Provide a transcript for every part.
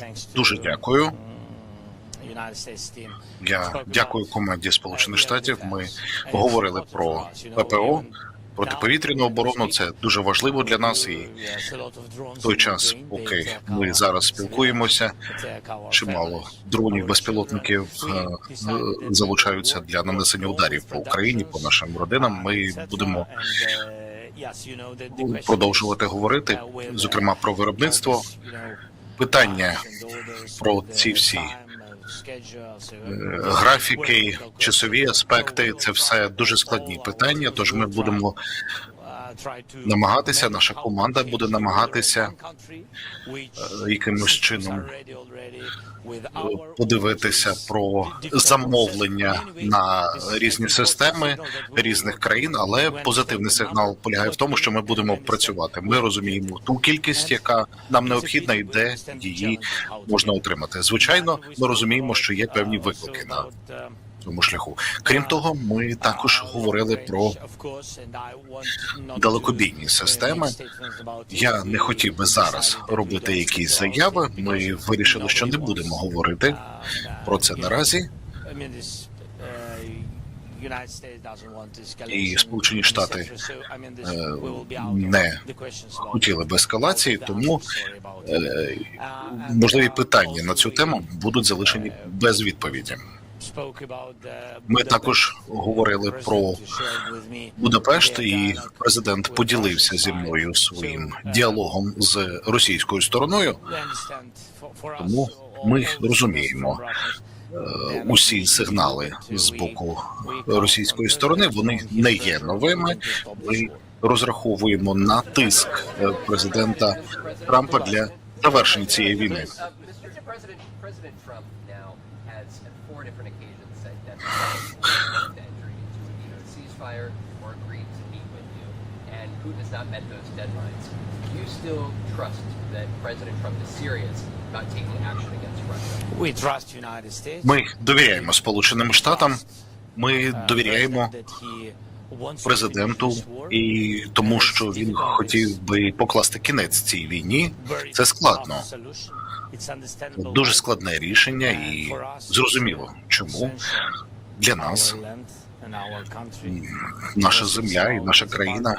Тож дуже дякую. Я дякую команді Сполучених Штатів. Ми говорили про ППО, протиповітряну оборону. Це дуже важливо для нас. І в той час, поки ми зараз спілкуємося, чимало дронів безпілотників е, залучаються для нанесення ударів по Україні, по нашим родинам. Ми будемо продовжувати говорити, зокрема про виробництво. Питання про ці всі е, графіки, часові аспекти це все дуже складні питання. Тож ми будемо намагатися. Наша команда буде намагатися е, якимось чином подивитися про замовлення на різні системи різних країн, але позитивний сигнал полягає в тому, що ми будемо працювати. Ми розуміємо ту кількість, яка нам необхідна, і де її можна отримати. Звичайно, ми розуміємо, що є певні виклики на цьому шляху. Крім того, ми також говорили про далекобійні системи. Я не хотів би зараз робити якісь заяви. Ми вирішили, що не будемо говорити про це наразі. І Сполучені Штати е, не Хотіли б ескалації, тому е, можливі питання на цю тему будуть залишені без відповіді. Ми також говорили про Будапешт, і президент поділився зі мною своїм діалогом з російською стороною. Тому ми розуміємо Е, Усі сигнали з боку російської сторони вони не є новими. Ми розраховуємо на тиск е, президента Трампа для завершення цієї війни. Uh, Mr. President, President Trump now has at four different occasions said that he wants to enter into either a ceasefire or agreed to meet with you, and Putin has not met those deadlines. Do you still trust that President Trump is serious about taking action against Russia? Ми довіряємо Сполученим Штатам. Ми довіряємо президенту і тому, що він хотів би покласти кінець цій війні. Це складно, дуже складне рішення, і зрозуміло, чому для нас наша земля і наша країна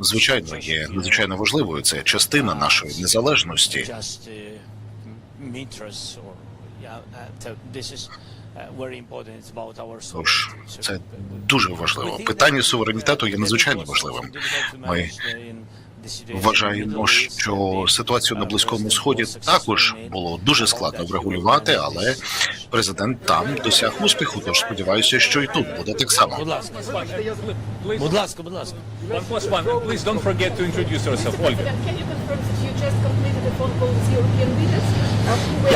звичайно є надзвичайно важливою. Це частина нашої незалежності. Тож це дуже важливо. Питання суверенітету є надзвичайно важливим. Ми вважаємо, що ситуацію на близькому сході також було дуже складно врегулювати, але президент там досяг успіху. Тож сподіваюся, що і тут буде так само. Будь ласка, будь ласка, будь ласка. One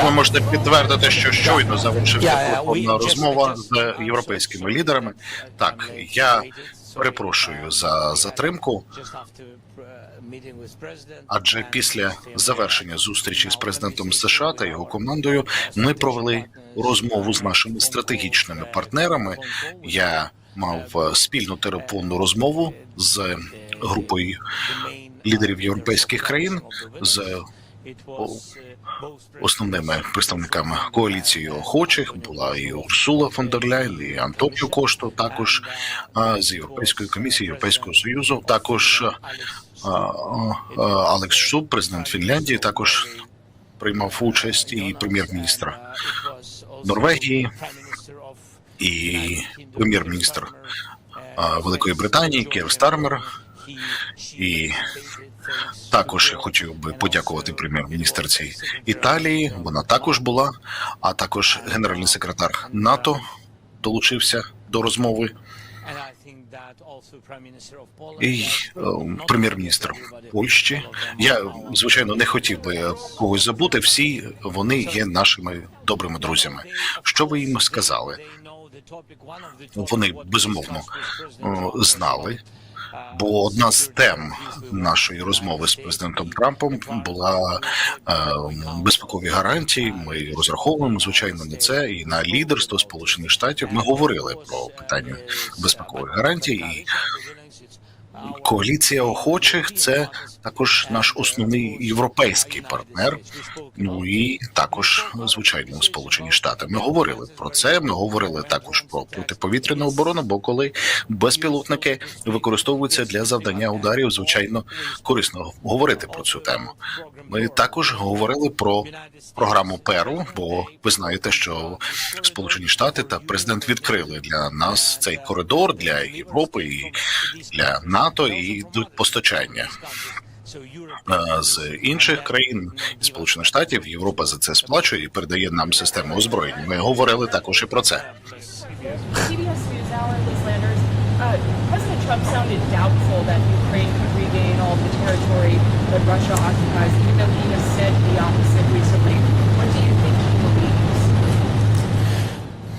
Ви можете підтвердити, що щойно завершився yeah, телефонна розмова з європейськими лідерами. Так, я перепрошую за затримку. Адже після завершення зустрічі з президентом США та його командою ми провели розмову з нашими стратегічними партнерами. Я мав е, спільну телефонну розмову з групою лідерів європейських країн з основними представниками коаліції охочих була і Урсула фон дер Ляйн, і Антоніо Кошто, також з Європейської комісії Європейського союзу, також Алекс Шуб, президент Фінляндії, також приймав участь і прем'єр-міністр Норвегії, і прем'єр-міністр Великої Британії Кір Стармер. І також я хотів би подякувати прем'єр-міністерці Італії. Вона також була, а також генеральний секретар НАТО долучився до розмови. І е, прем'єр-міністр Польщі. Я звичайно не хотів би когось забути. Всі вони є нашими добрими друзями. Що ви їм сказали? Вони безумовно е, знали. Бо одна з тем нашої розмови з президентом Трампом була е, безпекові гарантії. Ми розраховуємо звичайно на це і на лідерство Сполучених Штатів. Ми говорили про питання безпекових гарантій, і коаліція охочих це також наш основний європейський партнер. Ну і також, звичайно, Сполучені Штати. Ми говорили про це. Ми говорили також про протиповітряну оборону. Бо коли безпілотники використовуються для завдання ударів, звичайно, корисно говорити про цю тему. Ми також говорили про програму Перу, бо ви знаєте, що Сполучені Штати та президент відкрили для нас цей коридор для Європи і для НАТО і йдуть постачання з інших країн Сполучених Штатів. Європа за це сплачує і передає нам систему озброєнь. Ми говорили також і про це. Uh?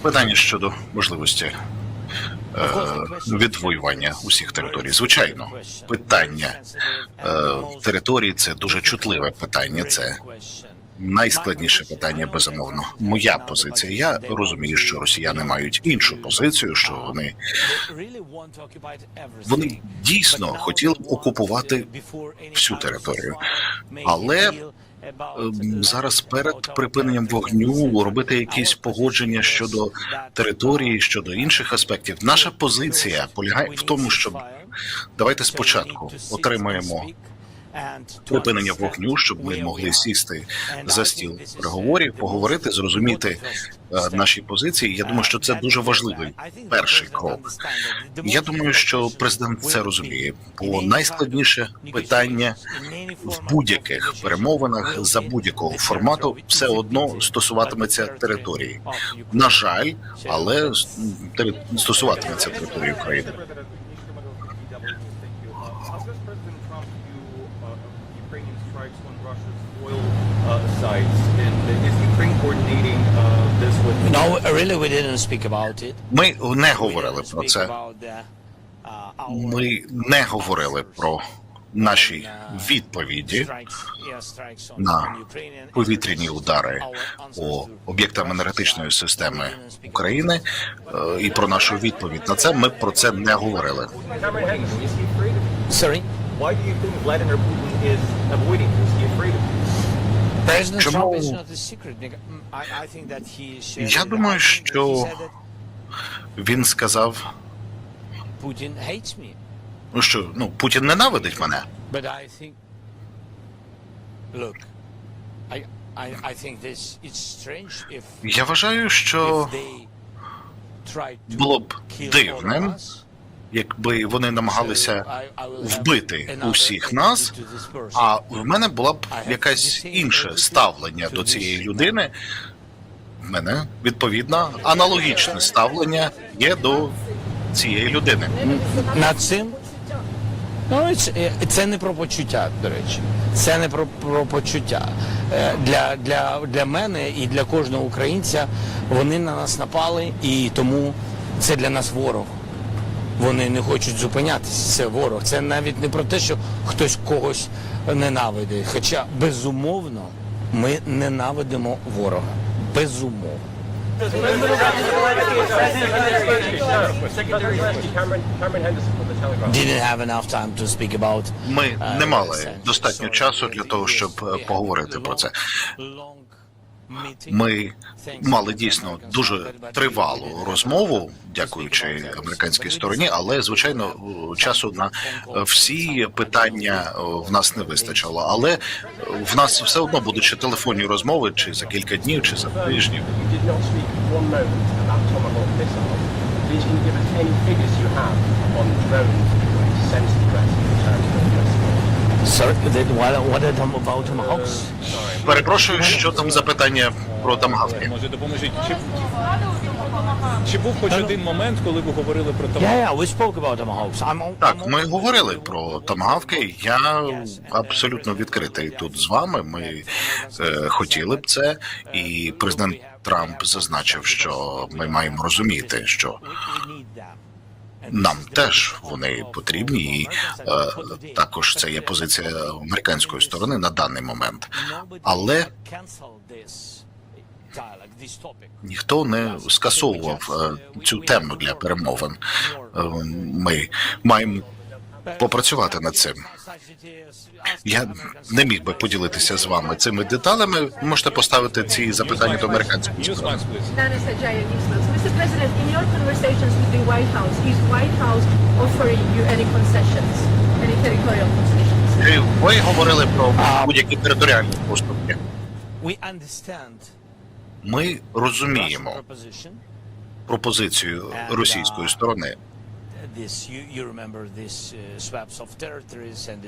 Питання щодо можливості е, відвоювання усіх територій. Звичайно, питання е, території це дуже чутливе питання. Це найскладніше питання, безумовно. Моя позиція. Я розумію, що росіяни мають іншу позицію, що вони вони дійсно хотіли окупувати всю територію, але зараз перед припиненням вогню робити якісь погодження щодо території, щодо інших аспектів. Наша позиція полягає в тому, щоб давайте спочатку отримаємо припинення вогню, щоб ми могли сісти за стіл переговорів, поговорити, зрозуміти е, наші позиції. Я думаю, що це дуже важливий перший крок. Я думаю, що президент це розуміє, бо найскладніше питання в будь-яких перемовинах за будь-якого формату все одно стосуватиметься території. На жаль, але стосуватиметься території України. How does President Trump view uh, Ukrainian strikes on Russia's oil uh, sites? And is Ukraine coordinating uh, this with? No, really we didn't speak about it. Ми не говорили про це. Ми не говорили про наші відповіді на повітряні удари по об'єктам енергетичної системи України е, і про нашу відповідь на це. Ми про це не говорили. Sorry? Why do you think Vladimir Putin is avoiding this? Is he afraid of? Чому- mm, Я думаю, що Він сказав, me. ну що ну Путін ненавидить мене. Я вважаю, що було б дивним. Якби вони намагалися вбити усіх нас, а в мене було б якесь інше ставлення до цієї людини. В мене відповідно аналогічне ставлення є до цієї людини. Над цим Ну, це, це не про почуття, до речі. Це не про, про почуття. Е, Для, для, для мене і для кожного українця вони на нас напали, і тому це для нас ворог. Вони не хочуть зупинятися. Це ворог. Це навіть не про те, що хтось когось ненавидить. Хоча, безумовно, ми ненавидимо ворога. Безумовно. Ми не мали достатньо часу для того, щоб е, поговорити про це. Ми мали дійсно дуже тривалу розмову, дякуючи американській стороні, але звичайно часу на всі питання в нас не вистачило. Але в нас все одно будуть ще телефонні розмови, чи за кілька днів, чи за missiles. Please can you give us any figures you have on drones Sorry, what, what about Tomahawks? Перепрошую, що там за питання про тамгавки. Може, допоможіть. Чи, чи був хоч один момент, коли ви говорили про Yeah, yeah, we spoke about Tomahawks. I'm, al- Так, ми говорили про тамгавки. Я абсолютно відкритий тут з вами. Ми е, хотіли б це, і президент Трамп зазначив, що ми маємо розуміти, що нам теж вони потрібні, і е, також це є позиція американської сторони на даний момент. Але ніхто не скасовував е, цю тему для перемовин. Е, Ми маємо попрацювати над цим. Я не міг би поділитися з вами цими деталями. Можете поставити ці запитання до concessions? Чи Ви говорили про будь-які територіальні поступки. Ми розуміємо пропозицію російської сторони.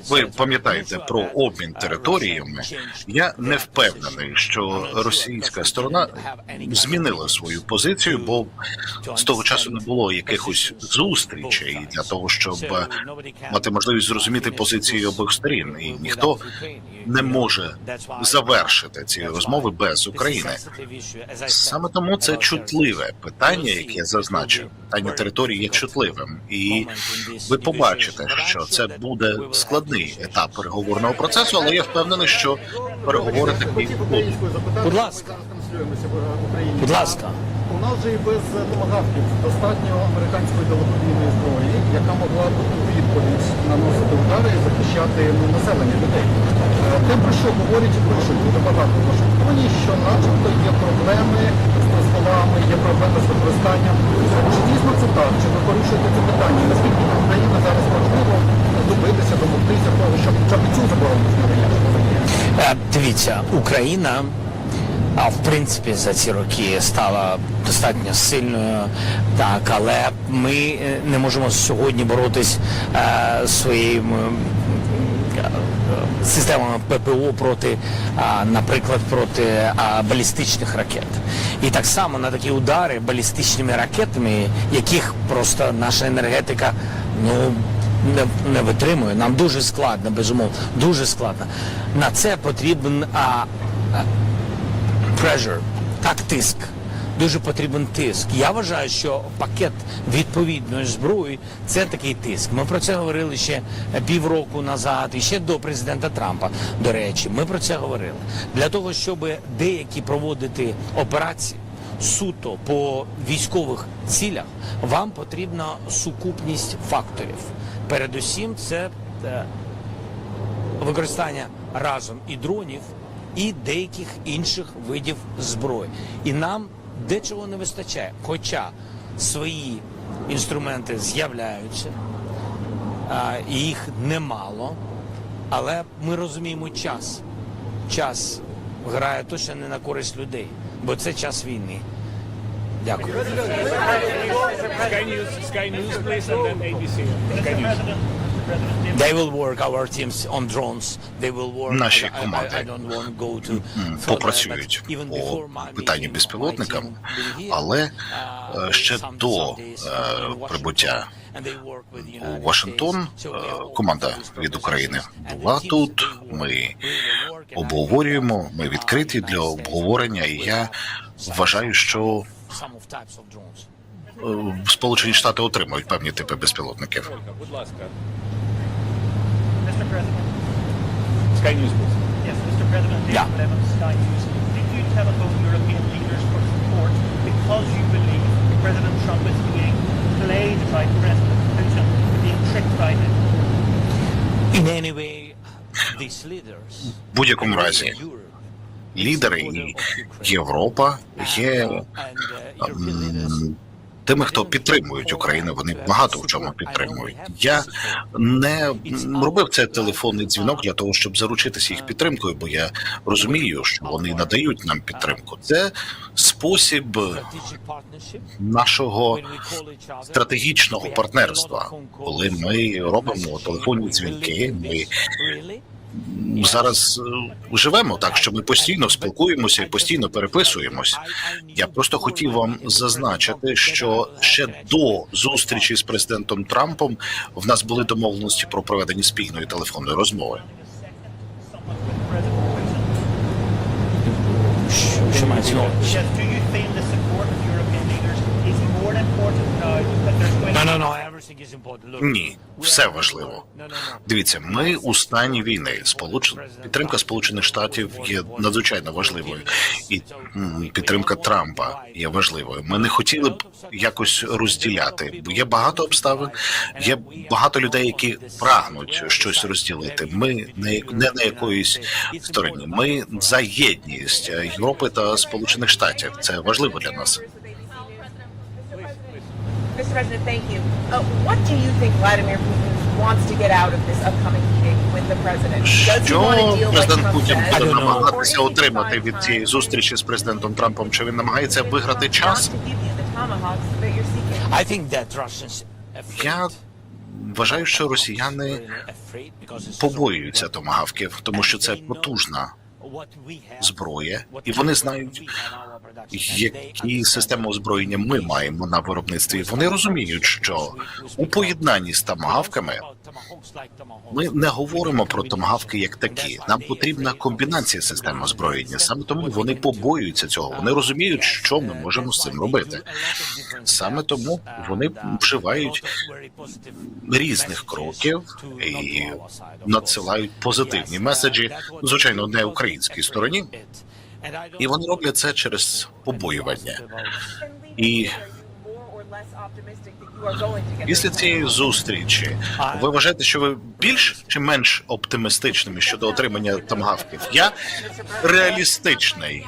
Ви пам'ятаєте про обмін територіями. Я не впевнений, що російська сторона змінила свою позицію, бо з того часу не було якихось зустрічей для того, щоб мати можливість зрозуміти позиції обох сторін, і ніхто не може завершити ці розмови без України. Саме тому це чутливе питання, яке я зазначив. Питання території є чутливим, і ви побачите, що це буде складний етап переговорного процесу, але я впевнений, що переговори такі будуть. Будь ласка, будь ласка. У нас же і без томагавків достатньо американської далекобійної зброї, яка могла б у відповідь наносити удари і захищати ну, населення людей. Е, Те, про що говорять і дуже багато в Вашингтоні, що начебто є проблеми з дозволами, є проблеми з використанням. Чи дійсно це так? Чи ви порушуєте це питання? Наскільки для України зараз важливо добитися, домогтися того, щоб хоча б цю заборону зняти? Е, Дивіться, Україна, а в принципі за ці роки стала достатньо сильною, так, але ми е, не можемо сьогодні боротись е, своїм е, е, системами ППО проти, наприклад, проти балістичних ракет. І так само на такі удари балістичними ракетами, яких просто наша енергетика ну не, не витримує. Нам дуже складно, безумовно, дуже складно. На це потрібен а, pressure, так тиск. Дуже потрібен тиск. Я вважаю, що пакет відповідної зброї це такий тиск. Ми про це говорили ще півроку назад, і ще до президента Трампа. До речі, ми про це говорили для того, щоб деякі проводити операції суто по військових цілях. Вам потрібна сукупність факторів. Передусім, це е, використання разом і дронів, і деяких інших видів зброї. І нам дечого не вистачає. Хоча свої інструменти з'являються, їх немало, але ми розуміємо час. Час грає точно не на користь людей, бо це час війни. Дякую. Sky News, Sky News, please, and then ABC. Sky News. They will work our teams on drones. They will work. Наші команди, попрацюють по питанню безпілотникам, але uh, е, ще до е, прибуття у Вашингтон е, команда від України була тут. Ми обговорюємо. Ми uh, відкриті для обговорення, і я вважаю, що Сполучені Штати отримують певні типи безпілотників. Ольга, будь ласка. Mr. President, Sky News, please. yes, Mr. President, David Yeah. Levin, Sky News. Did you telephone European leaders for support because you believe President Trump is being played by President Putin, being tricked by him? In any way, these leaders, В будь-якому разі Europe, лідери і Європа є тими, хто підтримують Україну. Вони багато в чому підтримують. Я не робив цей телефонний дзвінок для того, щоб заручитися їх підтримкою, бо я розумію, що вони надають нам підтримку. Це спосіб нашого стратегічного партнерства, коли ми робимо телефонні дзвінки. Ми? Зараз е, живемо так, що ми постійно спілкуємося і постійно переписуємось. Я просто хотів вам зазначити, що ще до зустрічі з президентом Трампом в нас були домовленості про проведення спільної телефонної розмови. Що мається Ні, все важливо. Дивіться, ми у стані війни. Сполуч... підтримка Сполучених Штатів є надзвичайно важливою, і підтримка Трампа є важливою. Ми не хотіли б якось розділяти. Є багато обставин, є багато людей, які прагнуть щось розділити. Ми не, не на якоїсь стороні. Ми за єдність Європи та Сполучених Штатів. Це важливо для нас. Mr. President, thank you. Uh, what do you think Vladimir Putin wants to get out of this upcoming meeting with the president? Does he Що want to deal like президент Trump Путін says? буде don't know. намагатися Or отримати від цієї зустрічі з президентом Трампом? Чи він намагається виграти час? not to give you the tomahawks that you're seeking? I think that Russians afraid. Я вважаю, що росіяни it's побоюються томагавків, тому що це потужна зброя, і вони знають, які системи озброєння ми маємо на виробництві. Вони розуміють, що у поєднанні з томагавками ми не говоримо про томагавки як такі. Нам потрібна комбінація систем озброєння. Саме тому вони побоюються цього. Вони розуміють, що ми можемо з цим робити. Саме тому вони вживають різних кроків і надсилають позитивні меседжі, звичайно, не українській стороні, і вони роблять це через побоювання. І після цієї зустрічі ви вважаєте, що ви більш чи менш оптимістичними щодо отримання тамгавків? Я реалістичний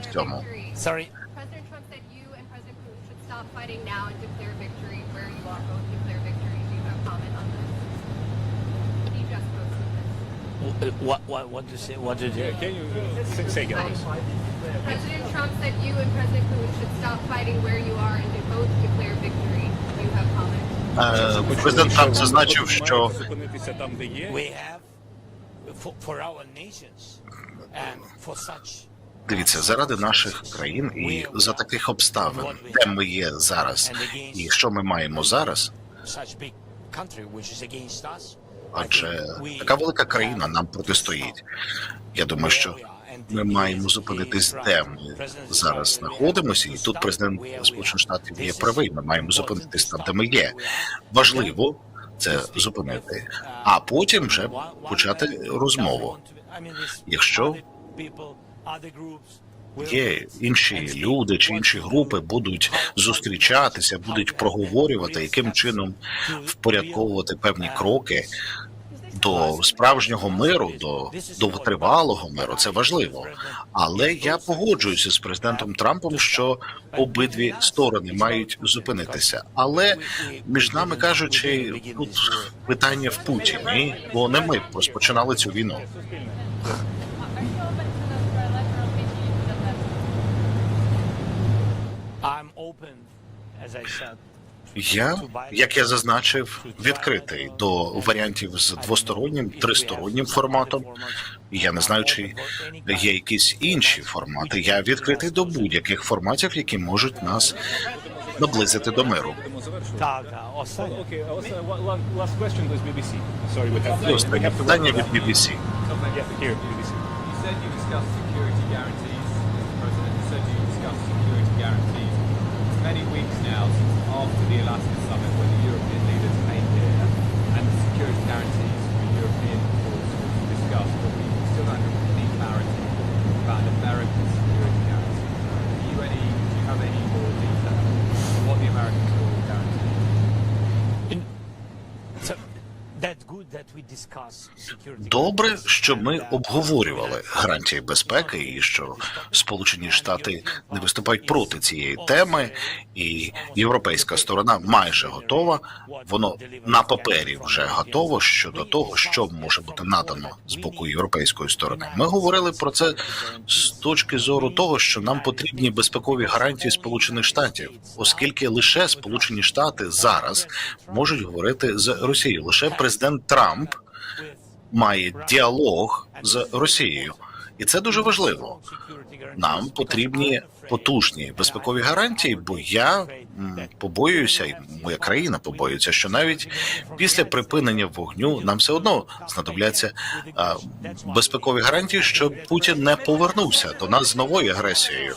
в цьому. Sorry. President Trump said you and President Putin should stop fighting now and declare victory where you are both declare victory. Do you have comment on this? He just posted this. What what what did you say? What did you? Can you say, say again, please? President Trump said you and President Putin should stop fighting where you are and both declare victory. Do you have comment? Е, Президент Трамп зазначив, що зупинитися там, де є. We have for, for our nations and for such дивіться заради наших країн і за таких обставин, де ми є зараз, і що ми маємо зараз. such big country which is against us. Адже така велика країна нам протистоїть. Я думаю, що ми маємо зупинитись, де ми зараз знаходимося, і тут президент Сполучених Штатів є правий. Ми маємо зупинитись там, де ми є. Важливо це зупинити, а потім вже почати розмову. Якщо Є інші люди чи інші групи будуть зустрічатися, будуть проговорювати, яким чином впорядковувати певні кроки до справжнього миру, до довготривалого миру. Це важливо. Але я погоджуюся з президентом Трампом, що обидві сторони мають зупинитися. Але між нами кажучи, тут питання в Путіні, бо не ми розпочинали цю війну. I'm open, as I said. Я, як я зазначив, відкритий до варіантів з двостороннім, тристороннім форматом. Я не знаю, чи є якісь інші формати. Я відкритий до будь-яких форматів, які можуть нас наблизити до миру. Uh, І останнє питання від BBC. After the Alaska Добре, що ми обговорювали гарантії безпеки, і що Сполучені Штати не виступають проти цієї теми, і європейська сторона майже готова. Воно на папері вже готово щодо того, що може бути надано з боку європейської сторони. Ми говорили про це з точки зору того, що нам потрібні безпекові гарантії Сполучених Штатів, оскільки лише Сполучені Штати зараз можуть говорити з Росією. Лише президент Трамп має діалог з Росією, і це дуже важливо. Нам потрібні потужні безпекові гарантії, бо я побоююся, і моя країна побоюється, що навіть після припинення вогню нам все одно знадобляться а, безпекові гарантії, щоб Путін не повернувся до нас з новою агресією.